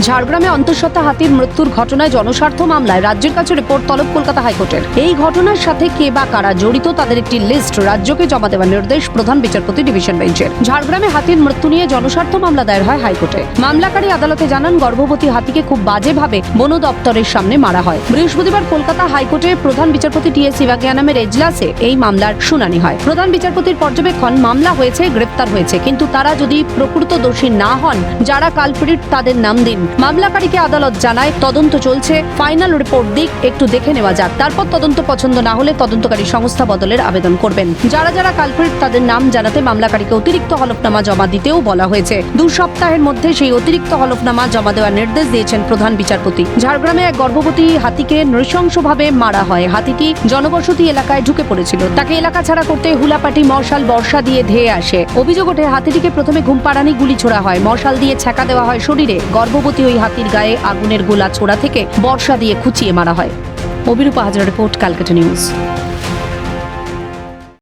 ঝাড়গ্রামে অন্তঃসত্ত্বা হাতির মৃত্যুর ঘটনায় জনস্বার্থ মামলায় রাজ্যের কাছে রিপোর্ট তলব কলকাতা হাইকোর্টের। এই ঘটনার সাথে কে বা কারা জড়িত তাদের একটি লিস্ট রাজ্যকে জমা দেওয়ার নির্দেশ প্রধান বিচারপতি ডিভিশন বেঞ্চের। ঝাড়গ্রামে হাতির মৃত্যু নিয়ে জনস্বার্থ মামলা দায়ের হয় হাইকোর্টে। মামলাকারী আদালতে জানান, গর্ভবতী হাতিকে খুব বাজেভাবে বন দপ্তরের সামনে মারা হয়। বৃহস্পতিবার কলকাতা হাইকোর্টে প্রধান বিচারপতি টি এস সিভাগিয়ানামের এজলাসে এই মামলার শুনানি হয়। প্রধান বিচারপতির পর্যবেক্ষণ, মামলা হয়েছে, গ্রেপ্তার হয়েছে, কিন্তু তারা যদি প্রকৃত দোষী না হন, যারা কালপ্রিট তাদের নাম দিন। মামলাকারীকে আদালত জানায়, তদন্ত চলছে। ফাইনাল রিপোর্ট দিক, একটু দেখে নেওয়া যাক। তারপর তদন্ত পছন্দ না হলে তদন্তকারী সংস্থা বদলের আবেদন করবেন। যারা যারা কালপ্রিট, তাদের নাম জানাতে মামলাকারীকে অতিরিক্ত হলফনামা জমা দিতেও বলা হয়েছে। দু সপ্তাহের মধ্যে সেই অতিরিক্ত হলফনামা জমা দেওয়ার নির্দেশ দিয়েছেন প্রধান বিচারপতি। ঝাড়গ্রামে এক গর্ভবতী হাতিকে নৃশংসভাবে মারা হয়। হাতিটি জনবসতি এলাকায় ঢুকে পড়েছিল। তাকে এলাকা ছাড়া করতে হুলাপাটি মশাল বর্ষা দিয়ে ধেয়ে আসে। অভিযোগ ওঠে, হাতিটিকে প্রথমে ঘুম পাড়ানি গুলি ছোড়া হয়। মশাল দিয়ে ছ্যাঁকা দেওয়া হয় শরীরে। গর্ভবতী ওই হাতির গায়ে আগুনের গোলা ছোড়া থেকে বর্ষা দিয়ে খুঁচিয়ে মারা হয়। অবিরূপা হাজার রিপোর্ট, ক্যালকাটা নিউজ।